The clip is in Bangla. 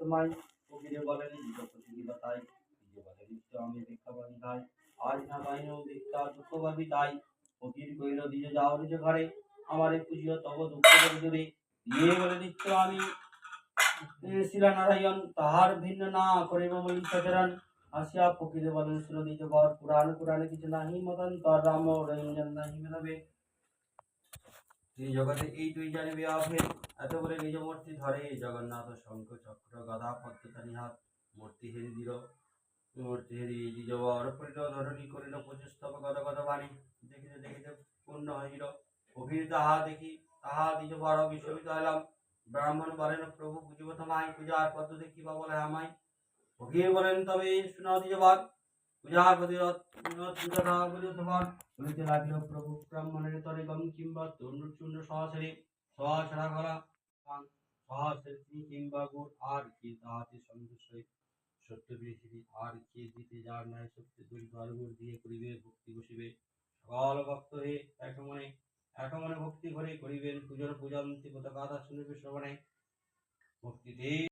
তোমায়। ফকিরে বলেন দ্বিজপতি তাই। দ্বিজ বলে নিত্য আমি ভিক্ষা তাই আজ না পাইন ভিক্ষা দুঃখ পাবি তাই। ফকির কইল দ্বিজ যাও নিজ ঘরে। আমারে পুজিও তব দুঃখ করি দূরে দিয়ে বলে নিত্য আমি শিলা নারায়ণ তাহার ভিন্ন না করিব বলি সচরণ আসিয়া ফকিরে বলেন, শুনো, নিজ বর পুরাণ, পুরাণে কিছু নাহি মতান্তর রাম, রঞ্জন নাহি মেলাবে। জগতে এই দুই জানিবে অভেদ এত বলে নিজ মূর্তি ধরে জগন্নাথ, শঙ্খ, চক্র, গদা পদ্মতানি হাত মূর্তি হেরি দিল। মূর্তি হেরি নিজ বর করিল ধরণী করিল পঁচিস্তব গদ গদ বাণী। দেখিতে দেখিতে পূর্ণ হইল। অভির তাহা দেখি, তাহা নিজ বড় বিশ্ববিত হইলাম। ব্রাহ্মণ বলেন, প্রভু, বুঝিব তোমায়, পূজার পদ্ধতি কিবা বলে আমায়? ফকির বলেন, তবে শোনাও নিজ বর, পূজার প্রতি তোমার? বলিতে লাগিল, প্রভু, ব্রাহ্মণের তরে গম কিংবা তরুণ চূর্ণ সহসরে সহসরা করা সহসরে কিংবা গুড় আর কে, তাহাতে সন্তুষ্ট সত্য পৃথিবী আর কে, দিতে যার নাই সত্য দুই গর্ভর দিয়ে করিবে, ভক্তি বসিবে। সকল ভক্ত হে এক মনে এক মনে ভক্তি করে করিবেন। পুজোর পূজন্তি পতাকা শুনিবে শ্রবণে। ভক্তিতে